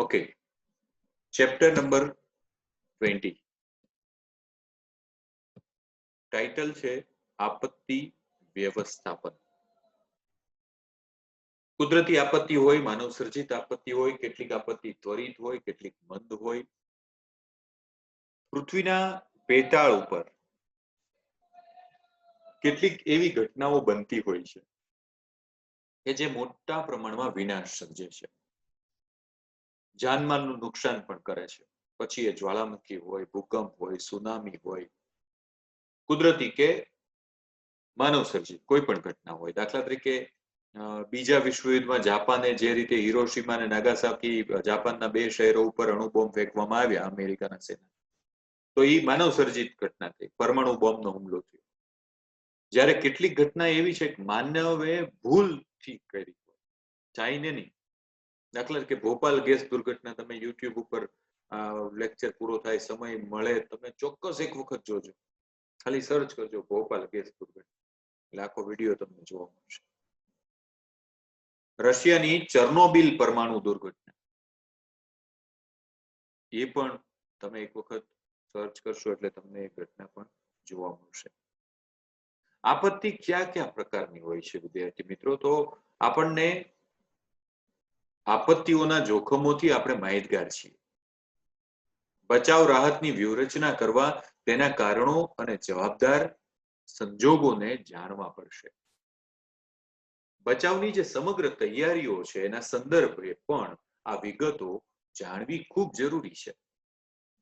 Okay. Chapter number twenty title છે આપત્તિ વ્યવસ્થાપન. કુદરતી આપત્તિ હોય, માનવ સર્જિત આપત્તિ હોય, કેટલીક આપત્તિ ત્વરિત હોય, કેટલીક મંદ હોય. પૃથ્વીના પેટાળ ઉપર કેટલીક એવી ઘટનાઓ બનતી હોય છે કે જે મોટા પ્રમાણમાં વિનાશ સર્જે છે. જાનમાલનું નુકસાન પણ કરે છે. પછી એ જ્વાળામુખી હોય, ભૂકંપ હોય, સુનામી હોય, કુદરતી કે માનવ સર્જિત કોઈ પણ ઘટના હોય. દાખલા તરીકે બીજા વિશ્વયુદ્ધમાં જાપાને જે રીતે હિરોશીમા અને નાગાસાકી જાપાનના બે શહેરો ઉપર અણુ બોમ્બ ફેંકવામાં આવ્યા, અમેરિકાના સેના તો એ માનવ સર્જિત ઘટના થઈ. પરમાણુ બોમ્બનો હુમલો થયો. જ્યારે કેટલીક ઘટના એવી છે કે માનવે ભૂલથી કરી હોય. ચાઈને નહીં. દાખલા કે ભોપાલ ગેસ દુર્ઘટના તમે યુટ્યુબ ઉપર લેક્ચર પૂરો થાય, સમય મળે, તમે ચોક્કસ એક વખત જોજો. ખાલી સર્ચ કરજો ભોપાલ ગેસ દુર્ઘટના. એટલે વીડિયો તમને જોવા મળશે. રશિયાની ચર્નોબિલ પરમાણુ દુર્ઘટના. એ પણ તમે એક વખત સર્ચ કરશો એટલે તમને એ ઘટના પણ જોવા મળશે. આપત્તિ કયા કયા પ્રકારની હોય છે, વિદ્યાર્થી મિત્રો? તો આપણને આપત્તિઓના જોખમોથી આપણે માહિતગાર છીએ. બચાવ રાહતની વ્યૂહરચના કરવા તેના કારણો અને જવાબદાર સંજોગોને જાણવા પડશે. બચાવની જે સમગ્ર તૈયારીઓ છે, એના સંદર્ભે પણ આ વિગતો જાણવી ખૂબ જરૂરી છે.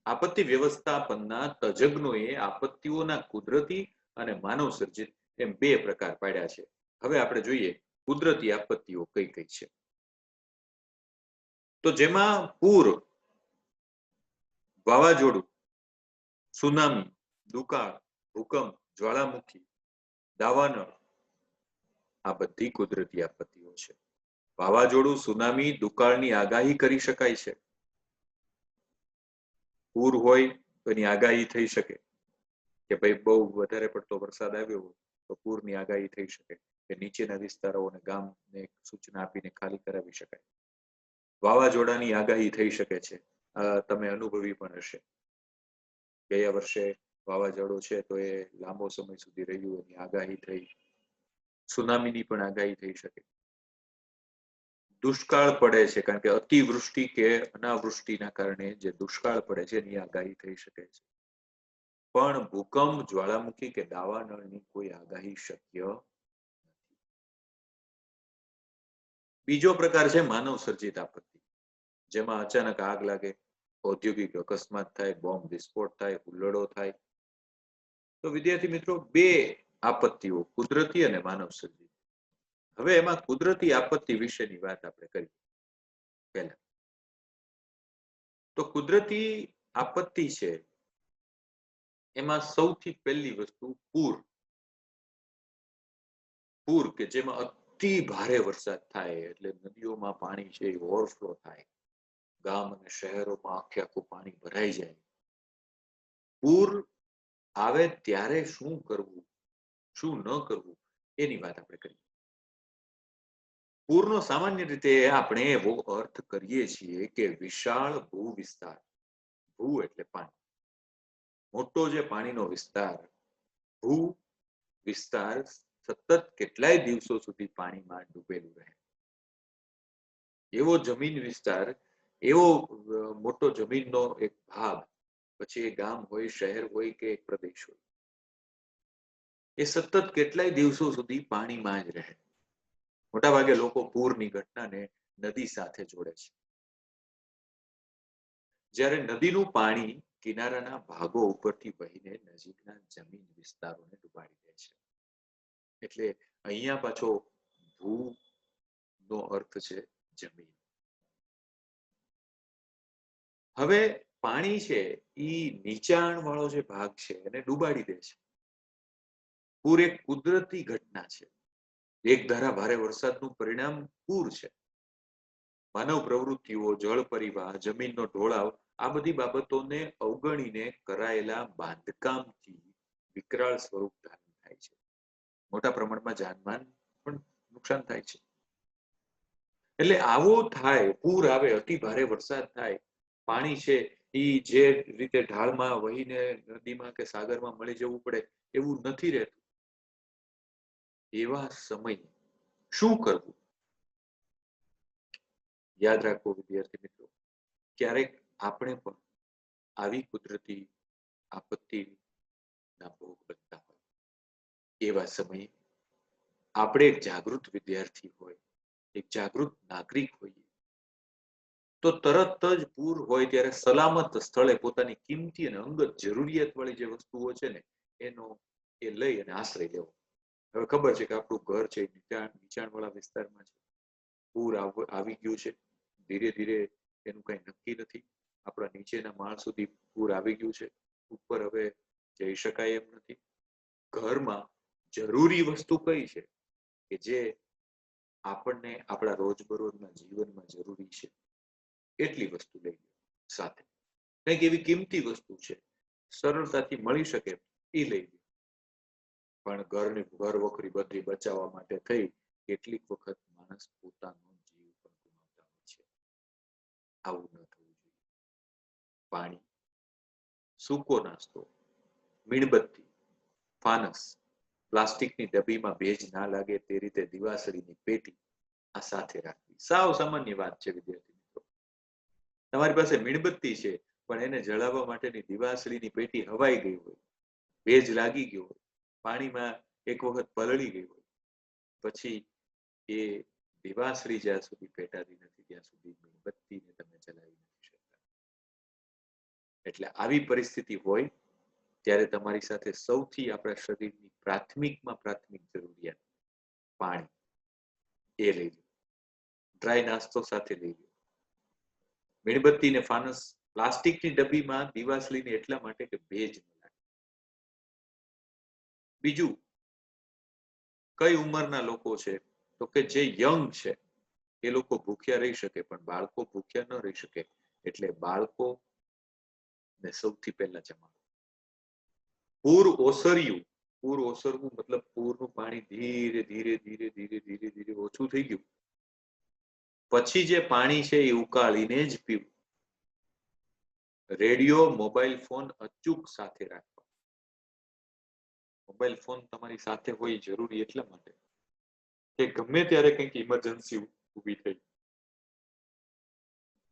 આપત્તિ વ્યવસ્થાપનના તજજ્ઞોએ આપત્તિઓના કુદરતી અને માનવ સર્જિત એમ બે પ્રકાર પાડ્યા છે. હવે આપણે જોઈએ કુદરતી આપત્તિઓ કઈ કઈ છે. તો જેમાં પૂર, વાવાઝોડું, સુનામી, દુકાળ, ભૂકંપ, જ્વાળામુખી, દાવાનળ, આ બધી કુદરતી આપત્તિઓ છે. વાવાઝોડું, સુનામી, દુકાળની આગાહી કરી શકાય છે. પૂર હોય તો એની આગાહી થઈ શકે. કે ભાઈ બહુ વધારે પડતો વરસાદ આવ્યો હોય તો પૂરની આગાહી થઈ શકે. કે નીચેના વિસ્તારો અને ગામને સૂચના આપીને ખાલી કરાવી શકાય. વાવાઝોડાની આગાહી થઈ શકે છે. તમે અનુભવી પણ હશે. ગયા વર્ષે વાવાઝોડું છે તો એ લાંબો સમય સુધી રહ્યું, એની આગાહી થઈ. સુનામીની પણ આગાહી થઈ શકે. દુષ્કાળ પડે છે, કારણ કે અતિવૃષ્ટિ કે અનાવૃષ્ટિના કારણે જે દુષ્કાળ પડે છે, એની આગાહી થઈ શકે છે. પણ ભૂકંપ જ્વાળામુખી કે દાવાનળની કોઈ આગાહી શક્ય બીજો પ્રકાર છે માનવ સર્જિત આપત્તિ, જેમાં અચાનક આગ લાગે, ઔદ્યોગિક અકસ્માત થાય, બોમ્બ વિસ્ફોટ થાય, હુલ્લડો થાય. તો વિદ્યાર્થી મિત્રો, બે આપત્તિઓ, કુદરતી અને માનવ સર્જિત. હવે એમાં કુદરતી આપત્તિ વિશેની વાત આપણે કરીએ. પહેલા. તો કુદરતી આપત્તિ છે, એમાં સૌથી પહેલી વસ્તુ પૂર. પૂર કે જેમાં અતિ ભારે વરસાદ થાય એટલે નદીઓમાં પાણી છે એ ઓવરફ્લો થાય. ગામ અને શહેરોમાં આખે આખું પાણી ભરાઈ જાય. પૂર આવે ત્યારે શું કરવું? શું ન કરવું? એની વાત આપણે કરીએ. પૂરનો સામાન્ય રીતે આપણે એવો અર્થ કરીએ છીએ કે વિશાળ ભૂ વિસ્તાર ભૂ એટલે પાણી. મોટો જે પાણીનો વિસ્તાર, ભૂ વિસ્તાર સતત કેટલાય દિવસો સુધી પાણીમાં ડૂબેલું રહે. એવો જમીન વિસ્તાર, એવો મોટો જમીનનો એક ભાગ, પછી એ ગામ હોય, શહેર હોય કે એક પ્રદેશ હોય, એ સતત કેટલાય દિવસો સુધી પાણીમાં જ રહે. મોટા ભાગે લોકો પૂરની ઘટનાને નદી સાથે જોડે છે. જ્યારે નદીનું પાણી કિનારાના ભાગો ઉપરથી વહીને નજીકના જમીન વિસ્તારોને ડુબાડી દે છે. એટલે અહીંયા પાછો ભૂ નો અર્થ છે જમીન. હવે પાણી છે એ નીચાણ વાળો જે ભાગ છે, એને ડૂબાડી દે છે. પૂર એક કુદરતી ઘટના છે. એક ધારા ભારે વરસાદનું પરિણામ પૂર છે. માનવ પ્રવૃત્તિઓ, જળ પરિવાહ જમીનનો ઢોળાવ, આ બધી બાબતોને અવગણીને કરાયેલા બાંધકામથી વિકરાળ સ્વરૂપ ધારણ થાય છે. મોટા પ્રમાણમાં જાનમાન પણ નુકસાન થાય છે. એટલે આવો થાય, પૂર આવે, અતિ ભારે વરસાદ થાય, પાણી છે એ જે રીતે ઢાળમાં વહીને નદીમાં કે સાગરમાં મળી જવું પડે એવું નથી રહેતું. એવા સમયે શું કરવું? યાદ રાખો વિદ્યાર્થી મિત્રો, ક્યારેક આપણે પણ આવી કુદરતી આપત્તિના ભોગ બનતા એવા સમયે આપણે એક જાગૃત વિદ્યાર્થી હોય, એક જાગૃત નાગરિક હોઈએ, તો તરત જ પૂર હોય ત્યારે સલામત સ્થળે પોતાની કિંમતી અને અંગત જરૂરિયાત વાળી જે વસ્તુઓ છે ને, એનો એ લઈ અને આશ્રય લેવો. હવે ખબર છે કે આપણું ઘર છે નીચાણ વાળા વિસ્તારમાં છે. પૂર આવી ગયું છે. ધીરે ધીરે એનું કઈ નક્કી નથી. આપણા નીચેના માળ સુધી પૂર આવી ગયું છે. ઉપર હવે જઈ શકાય એમ નથી. ઘરમાં જરૂરી વસ્તુ કઈ છે કે જે આપણને આપણા રોજબરોજના જીવનમાં જરૂરી છે? એટલી વસ્તુ લઈ સાથે? કંઈક એવી કિંમતી વસ્તુ છે. સરળતાથી મળી શકે એ લઈ લો. પણ ઘરની ઘર વખરી બધી બચાવવા માટે થઈ કેટલીક વખત માણસ પોતાનો જીવ પણ ગુમાવતા હોય છે. આવું ન થવું જોઈએ. પાણી, સૂકો નાસ્તો, મીણબત્તી, ફાનસ પ્લાસ્ટિકની ડબ્બીમાં ભેજ ના લાગે તે રીતે દિવાસળીની પેટી આ સાથે રાખવી. સાવ સામાન્ય વાત છે, વિદ્યાર્થી મિત્રો. તમારી પાસે મીણબત્તી છે, પણ એને જળાવવા માટેની દિવાસળીની પેટી હવાઈ ગઈ હોય, ભેજ લાગી ગયો હોય, પાણીમાં એક વખત પલળી ગઈ હોય, પછી એ દિવાસળી જ્યાં સુધી પેટાતી નથી, ત્યાં સુધી મીણબત્તીને તમે જલાવી નથી શકતા. એટલે આવી પરિસ્થિતિ હોય ત્યારે તમારી સાથે સૌથી આપણા શરીરની પ્રાથમિકમાં પ્રાથમિક જરૂરિયાત, પાણી. એ લઈ લો ડ્રાય નાસ્તો સાથે લઈ લો મીણબત્તી ને ફાનસ પ્લાસ્ટિકની ડબ્બીમાં દિવાસળીને એટલા માટે કે ભેજ ન લાગે. બીજું, કઈ ઉંમરના લોકો છે? તો કે જે યંગ છે, એ લોકો ભૂખ્યા રહી શકે, પણ બાળકો ભૂખ્યા ન રહી શકે. એટલે બાળકો ને સૌથી પહેલા જમાડો. પૂર ઓસર્યું. પૂર ઓસરવું મતલબ પૂરનું પાણી ધીરે ધીરે ધીરે ધીરે ધીરે ધીરે ઓછું થઈ ગયું. પછી જે પાણી છે એ ઉકાળીને જ પીવું. રેડિયો, મોબાઈલ ફોન અચૂક સાથે રાખવા. મોબાઈલ ફોન તમારી સાથે હોય જરૂરી એટલા માટે કે ગમે ત્યારે કંઈક ઇમરજન્સી ઊભી થઈ.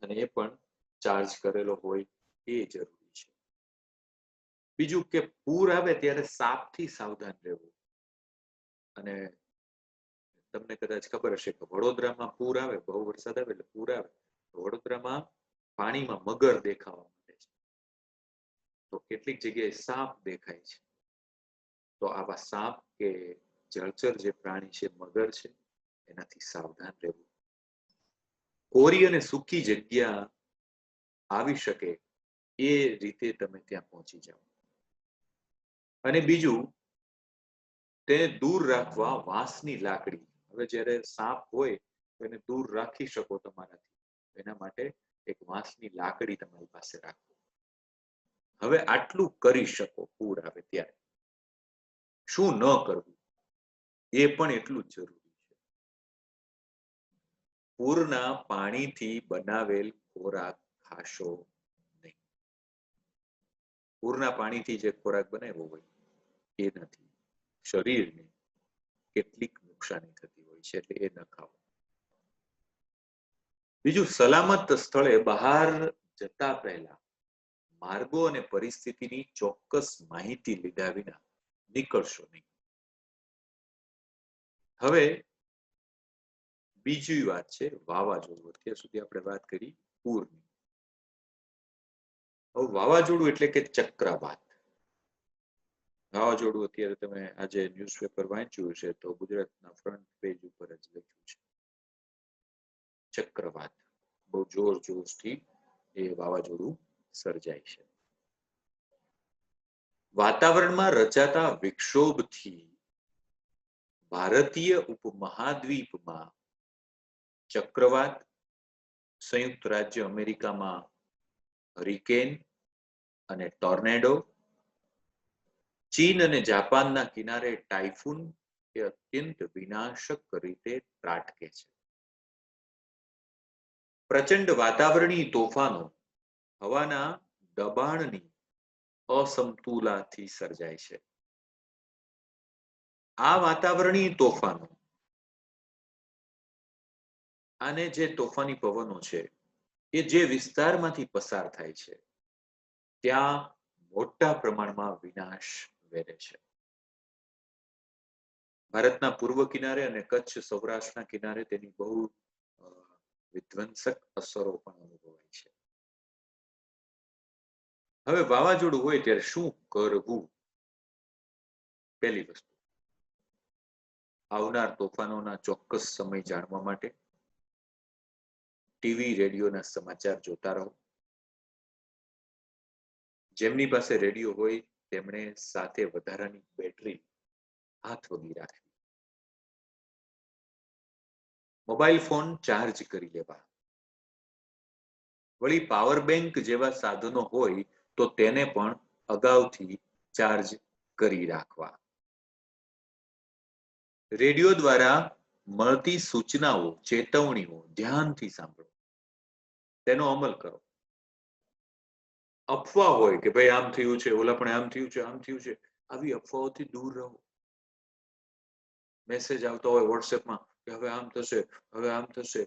અને એ પણ ચાર્જ કરેલો હોય એ જરૂરી. બીજું કે પૂર આવે ત્યારે સાપથી સાવધાન રહેવું. અને તમને કદાચ ખબર હશે કે વડોદરામાં પૂર આવે, બહુ વરસાદ આવે એટલે પૂર આવે. વડોદરામાં પાણીમાં મગર દેખાવા માંડે છે. તો કેટલીક જગ્યાએ સાપ દેખાય છે. તો આવા સાપ કે જળચર જે પ્રાણી છે, મગર છે, એનાથી સાવધાન રહેવું. કોરી અને સૂકી જગ્યા આવી શકે એ રીતે તમે ત્યાં પહોંચી જાઓ. અને બીજું, તેને દૂર રાખવા વાંસની લાકડી. હવે જ્યારે સાપ હોય, તો એને દૂર રાખી શકો તમારાથી. એના માટે એક વાંસની લાકડી તમારી પાસે રાખો. હવે આટલું કરી શકો પૂર આવે ત્યારે. શું ન કરવું? એ પણ એટલું જ જરૂરી છે. પૂરના પાણીથી બનાવેલ ખોરાક ખાશો નહીં. પૂરના પાણીથી જે ખોરાક બનાવ્યો હોય એ નથી. શરીરને કેટલીક નુકસાની થતી હોય છે એટલે એ ન ખાવું. બીજું, સલામત સ્થળે બહાર જતા પહેલા માર્ગો અને પરિસ્થિતિની ચોક્કસ માહિતી લીધા વિના નીકળશો નહીં. હવે બીજી વાત છે, વાવાઝોડું. અત્યાર સુધી આપણે વાત કરી પૂરની. હવે વાવાઝોડું એટલે કે ચક્રવાત. વાવાઝોડું અત્યારે તમે આજે ન્યૂઝપેપર વાંચ્યું હશે તો ગુજરાતના ફ્રન્ટ પેજ ઉપર જ લખ્યું છે. ચક્રવાત. બહુ જોર જોશથી એ વાવાઝોડું સર્જાય છે. વાતાવરણમાં રચાતા વિક્ષોભથી ભારતીય ઉપમહાદ્વીપમાં ચક્રવાત, સંયુક્ત રાજ્ય અમેરિકામાં હરિકેન અને ટોર્નેડો ચીન અને જાપાનના કિનારે ટાઇફૂન એ અત્યંત વિનાશક રીતે ત્રાટકે છે. પ્રચંડ વાતાવરણીય તોફાનો હવાના દબાણની અસમતુલાથી સર્જાય છે. આ વાતાવરણીય તોફાનો અને જે તોફાની પવનો છે એ જે વિસ્તારમાંથી પસાર થાય છે, ત્યાં મોટા પ્રમાણમાં વિનાશ વેરે છે. ભારતના પૂર્વ કિનારે અને કચ્છ સૌરાષ્ટ્રના કિનારે તેની બહુ વિધ્વંસક અસરો પણ અનુભવાય છે. હવે વાવાઝોડું હોય ત્યારે શું કરવું? પહેલી વસ્તુ. આવનાર તોફાનોના ચોક્કસ સમય જાણવા માટે ટીવી, રેડિયોના સમાચાર જોતા રહો. જેમની પાસે રેડિયો હોય તેમણે સાથે વધારાની બેટરી હાથ વગી રાખી. મોબાઈલ ફોન ચાર્જ કરી લેવા. વળી પાવર બેંક જેવા સાધનો હોય તો તેને પણ અગાઉથી ચાર્જ કરી રાખવા. રેડિયો દ્વારા મળતી સૂચનાઓ, ચેતવણીઓ ધ્યાનથી સાંભળો. તેનો અમલ કરો. અફવા હોય કે ભાઈ આમ થયું છે, ઓલા પણ આમ થયું છે, આમ થયું છે, આવી અફવાઓથી દૂર રહો. મેસેજ આવતો હોય વોટ્સએપમાં કે હવે આમ થશે, હવે આમ થશે.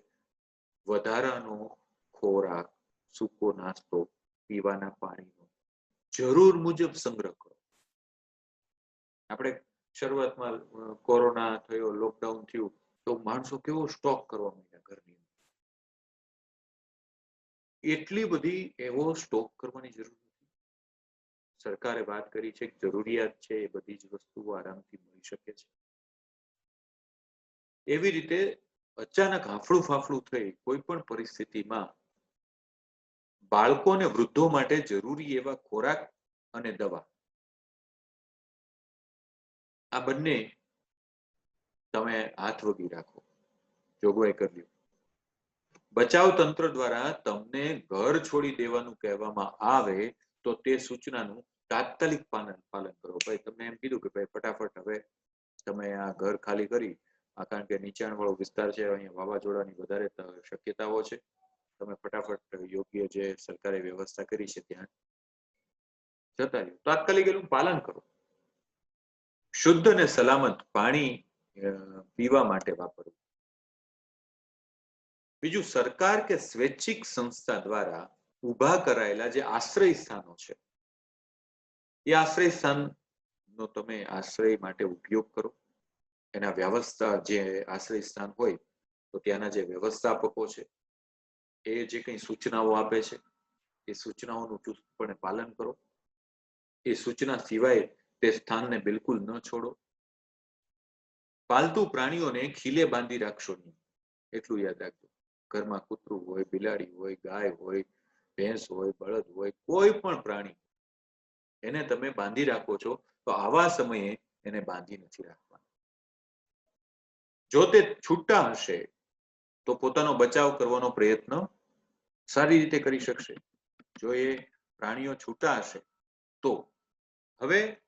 વધારાનો ખોરાક, સૂકો નાસ્તો, પીવાના પાણીનો જરૂર મુજબ સંગ્રહ કરો. આપણે શરૂઆતમાં કોરોના થયો લોકડાઉન થયું, તો માણસો કેવો સ્ટોક કરવા માંડ્યા ઘરની. એટલી બધી એવો સ્ટોક કરવાની જરૂર નથી. સરકારે વાત કરી છે જરૂરિયાત છે એ બધી જ વસ્તુઓ આરામથી મળી શકે છે. એવી રીતે અચાનક હાફળું ફાફડું થઈ કોઈ પણ પરિસ્થિતિમાં બાળકો અને વૃદ્ધો માટે જરૂરી એવા ખોરાક અને દવા. આ બંને તમે હાથ વગી રાખો. જોગવાઈ કરી લ્યો. બચાવ તંત્ર દ્વારા તમને ઘર છોડી દેવાનું કહેવામાં આવે તો તે સૂચનાનું તાત્કાલિક પાલન પાલન કરો. ભાઈ, તમને એમ કીધું કે ભાઈ, ફટાફટ હવે તમે આ ઘર ખાલી કરી કારણ કે નીચાણવાળો વિસ્તાર છે, અહીંયા વાવાઝોડાની વધારે શક્યતાઓ છે. તમે ફટાફટ યોગ્ય જે સરકારે વ્યવસ્થા કરી છે ત્યાં જતા રહ્યો તાત્કાલિક એનું પાલન કરો. શુદ્ધ અને સલામત પાણી પીવા માટે વાપરવું બીજું સરકાર કે સ્વૈચ્છિક સંસ્થા દ્વારા ઊભા કરાયેલા જે આશ્રય સ્થાનો છે, એ આશ્રય સ્થાનનો તમે આશ્રય માટે ઉપયોગ કરો. એના વ્યવસ્થા જે આશ્રય સ્થાન હોય, તો ત્યાંના જે વ્યવસ્થાપકો છે, એ જે કંઈ સૂચનાઓ આપે છે, એ સૂચનાઓનું ચુસ્તપણે પાલન કરો. એ સૂચના સિવાય તે સ્થાનને બિલકુલ ન છોડો. પાલતુ પ્રાણીઓને ખીલે બાંધી રાખશો નહીં, એટલું યાદ રાખજો. ઘરમાં કૂતરું હોય, બિલાડી હોય, ગાય હોય, ભેંસ હોય, બળદ હોય, કોઈ પણ પ્રાણી એને તમે બાંધી રાખો છો, તો આવા સમયે એને બાંધી નથી રાખવાનું. જો તે છૂટા હશે, તો પોતાનો બચાવ કરવાનો પ્રયત્ન સારી રીતે કરી શકશે. જો એ પ્રાણીઓ છૂટા હશે, તો હવે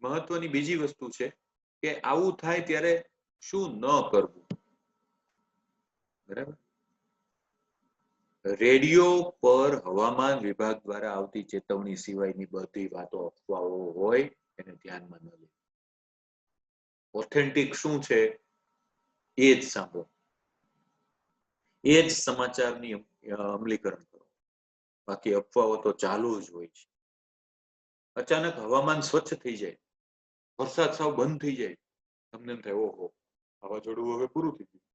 મહત્વની બીજી વસ્તુ છે કે આવું થાય ત્યારે શું ન કરવું? બરાબર? રેડિયો પર હવામાન વિભાગ દ્વારા આવતી ચેતવણી સિવાયની બધી વાતો અફવાઓ હોય, એને ધ્યાનમાં ન લે. ઓથેન્ટિક શું છે? એ જ સાંભળો. એ જ સમાચારની અમલીકરણ કરો. બાકી અફવાઓ તો ચાલુ જ હોય છે. અચાનક હવામાન સ્વચ્છ થઈ જાય. વરસાદ સાવ બંધ થઈ જાય. તમને એમ થાય, ઓહો, વાવાઝોડું હવે પૂરું થઈ ગયું.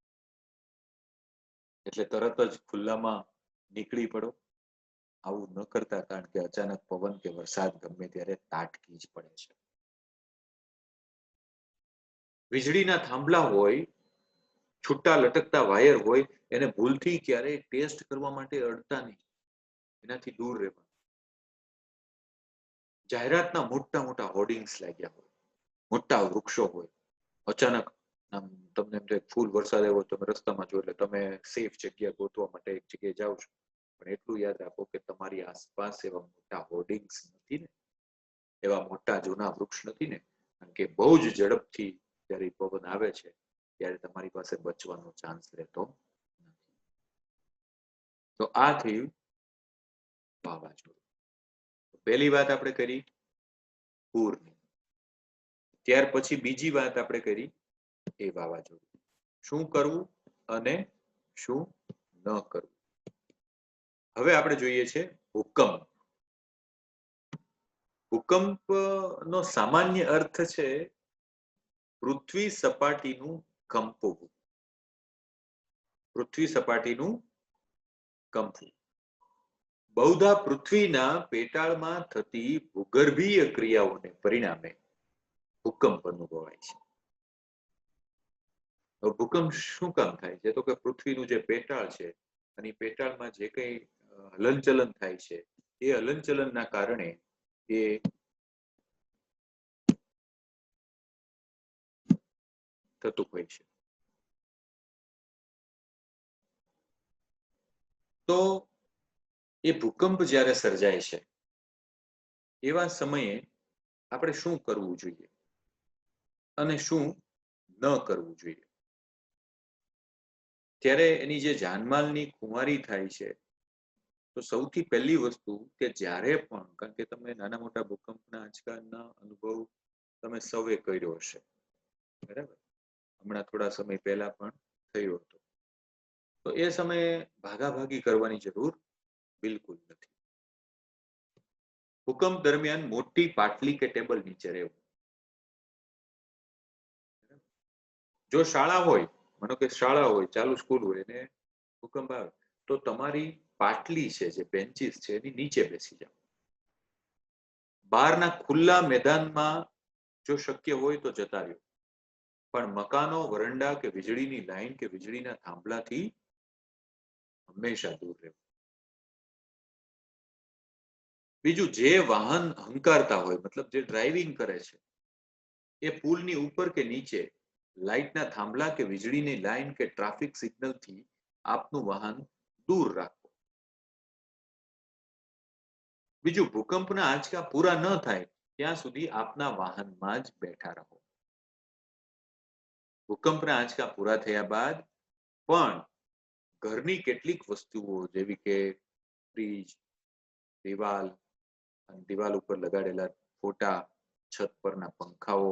એટલે તરત જ ખુલ્લામાં નીકળી પડો. આવું ન કરતા કારણ કે અચાનક પવન કે વરસાદ ગમે ત્યારે તાટકી જ પડે છે. વીજળીના થાંભલા હોય, છૂટા લટકતા વાયર હોય, એને ભૂલથી ક્યારેય ટેસ્ટ કરવા માટે અડતા નહીં. એનાથી દૂર રહેવા જાહેરાતના મોટા મોટા હોર્ડિંગ્સ લાગ્યા હોય, મોટા વૃક્ષો હોય, અચાનક આમ તમને એમ થાય ફૂલ વરસાદ આવ્યો તમે રસ્તામાં જો એટલે તમે સેફ જગ્યા ગોતવા માટે એક જગ્યાએ જાઓ છો. પણ એટલું યાદ રાખો કે તમારી આસપાસ એવા મોટા હોર્ડિંગ્સ નથી ને? એવા મોટા જૂના વૃક્ષ નથી ને? કારણ કે બહુ જ ઝડપથી જ્યારે પવન આવે છે, ત્યારે તમારી પાસે બચવાનો ચાન્સ રહેતો નથી. તો આ થયું વાવાઝોડું. પહેલી વાત આપણે કરી પૂરની. ત્યાર પછી બીજી વાત આપણે કરી એ વાવાઝોડું. શું કરવું અને શું ન કરવું? હવે આપણે જોઈએ છે ભૂકંપ. ભૂકંપ નો સામાન્ય અર્થ છે પૃથ્વી સપાટીનું કંપવું. પૃથ્વી સપાટીનું કંપવું. બહુધા પૃથ્વીના પેટાળમાં થતી ભૂગર્ભીય ક્રિયાઓને પરિણામે ભૂકંપ અનુભવાય છે. ભૂકંપ શું કામ થાય? છે તો કે પૃથ્વીનું જે પેટાળ છે, અને પેટાળમાં જે કંઈ હલનચલન થાય છે, એ હલનચલનના કારણે એ થતું હોય છે. તો એ ભૂકંપ જ્યારે સર્જાય છે, એવા સમયે આપણે શું કરવું જોઈએ? અને શું ન કરવું જોઈએ? ત્યારે એની જે જાનમાલની ખુમારી થાય છે, તો સૌથી પહેલી વસ્તુ કે જ્યારે પણ, કારણ કે તમે નાના મોટા ભૂકંપના આંચકાના અનુભવ તમે સૌએ કર્યો હશે, બરાબર? હમણાં થોડા સમય પહેલા પણ થયો હતો. તો એ સમયે ભાગાભાગી કરવાની જરૂર બિલકુલ નથી. ભૂકંપ દરમિયાન મોટી પાટલી કે ટેબલ નીચે રહેવું. જો શાળા હોય માનો કે શાળા હોય, ચાલુ સ્કૂલ હોય ને ભૂકંપ આવે, તો તમારી પાટલી છે, જે બેન્ચીસ છે, એની નીચે બેસી જાઓ. બહારના ખુલ્લા મેદાનમાં જો શક્ય હોય તો જતા રહ્યો. પણ મકાનો, વરંડા કે વીજળીની લાઈન કે વીજળીના થાંભલાથી હંમેશા દૂર રહેવું. બીજું જે વાહન હંકારતા હોય, મતલબ જે ડ્રાઇવિંગ કરે છે, એ પુલની ઉપર કે નીચે લાઇટના થાંભલા કે વીજળીની લાઈન કે ટ્રાફિક સિગ્નલથી આપનું વાહન દૂર રાખો બીજું ભૂકંપના આંચકા પૂરા ન થાય ત્યાં સુધી આપના વાહનમાં જ બેઠા રહો ભૂકંપના આંચકા પૂરા થયા બાદ પણ ઘરની કેટલીક વસ્તુઓ જેવી કે ફ્રીજ દિવાલ અને દિવાલ ઉપર લગાડેલા ફોટા છત પરના પંખાઓ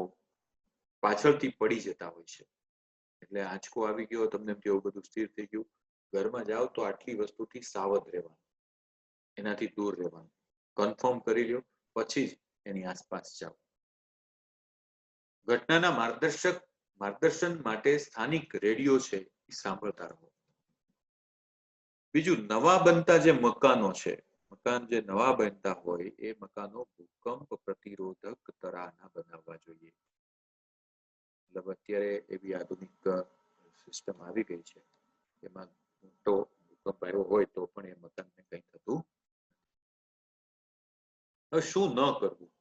પાછળથી પડી જતા હોય છે. એટલે આંચકો આવી ગયો, તમને એમ કેવું બધું સ્થિર થઈ ગયું. ઘરમાં જાઓ તો આટલી વસ્તુથી સાવધ રહેવાનું. એનાથી દૂર રહેવાનું. કન્ફર્મ કરી લ્યો, પછી જ એની આસપાસ જાઓ. ઘટનાના માર્ગદર્શક, માર્ગદર્શન માટે સ્થાનિક રેડિયો છે, એ સાંભળતા રહો. બીજું, નવા બનતા જે મકાનો છે, મકાન જે નવા બનતા હોય, એ મકાનો ભૂકંપ પ્રતિરોધક તરાના બનાવવા જોઈએ. મતલબ અત્યારે એવી આધુનિક સિસ્ટમ આવી ગઈ છે. એમાં મોટો ભૂકંપ આવ્યો હોય તો પણ એ મકાનને કંઈ થતું હવે શું ન કરવું?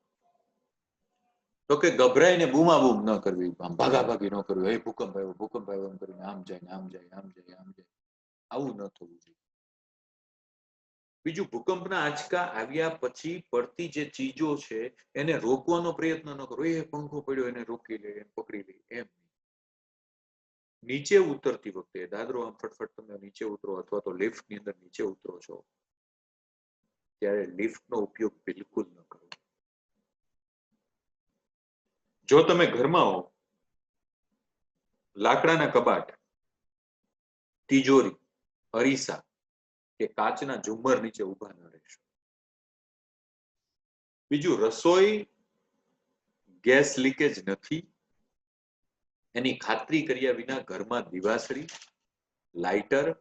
તો કે ગભરાઈને બૂમાબૂમ ન કરવી, આમ ભાગાભાગી ન કરવી. એ ભૂકંપ આવ્યો ભૂકંપ આવ્યો એમ કરીને આમ જાય આમ જાય આમ જાય આમ જાય. આવું ન થવું જોઈએ. બીજું ભૂકંપના આંચકા આવ્યા પછી પડતી જે ચીજો છે, એને રોકવાનો પ્રયત્ન ન કરો. એ પંખો પડ્યો એને રોકી લે, એને પકડી લે, એમ નીચે ઉતરતી વખતે, દાદરો આમ ફટફટ તમે નીચે ઉતરો અથવા તો લિફ્ટની અંદર નીચે ઉતરો છો, ત્યારે લિફ્ટ નો ઉપયોગ બિલકુલ ન કરો. જો તમે ઘરમાં હો, લાકડાના કબાટ, તિજોરી, અરીસા કે કાચના ઝુમ્મર નીચે ઊભા ન રહેશો. બીજું, રસોઈ ગેસ લીકેજ નથી. એની ખાતરી કર્યા વિના ઘરમાં દિવાસળી, લાઇટર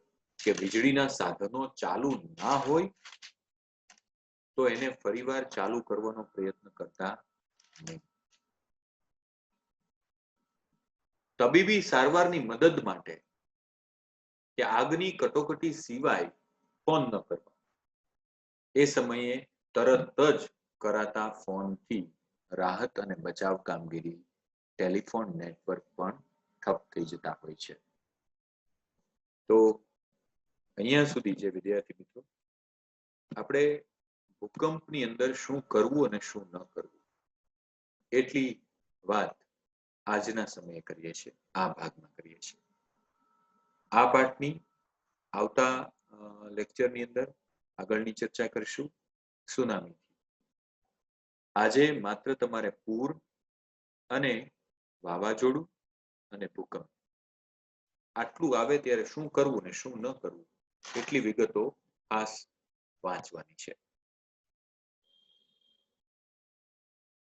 કે વીજળીના સાધનો ચાલુ ના હોય, તો એને ફરીવાર ચાલુ કરવાનો પ્રયત્ન કરતા નહીં. તબીબી સારવારની મદદ માટે કે આગની કટોકટી સિવાય ફોન ન કરવા. એ સમયે તરત જ કરાતા ફોનથી રાહત અને બચાવ કામગીરી ટેલિફોન નેટવર્ક પણ ઠપ થઈ જતા હોય છે. તો અહીંયા સુધી જે વિદ્યાર્થી મિત્રો, આપણે ભૂકંપની અંદર શું કરવું અને શું ન કરવું, એટલી વાત આજના સમયે કરીએ છીએ, આ ભાગમાં કરીએ છીએ. આ પાઠની આવતા લેક્ચરની અંદર આગળની ચર્ચા કરીશું. સુનામી. આજે માત્ર તમારે પૂર અને વાવાઝોડું અને ભૂકંપ. આટલું આવે ત્યારે શું કરવું ને શું ન કરવું? એટલી વિગતો ખાસ વાંચવાની છે.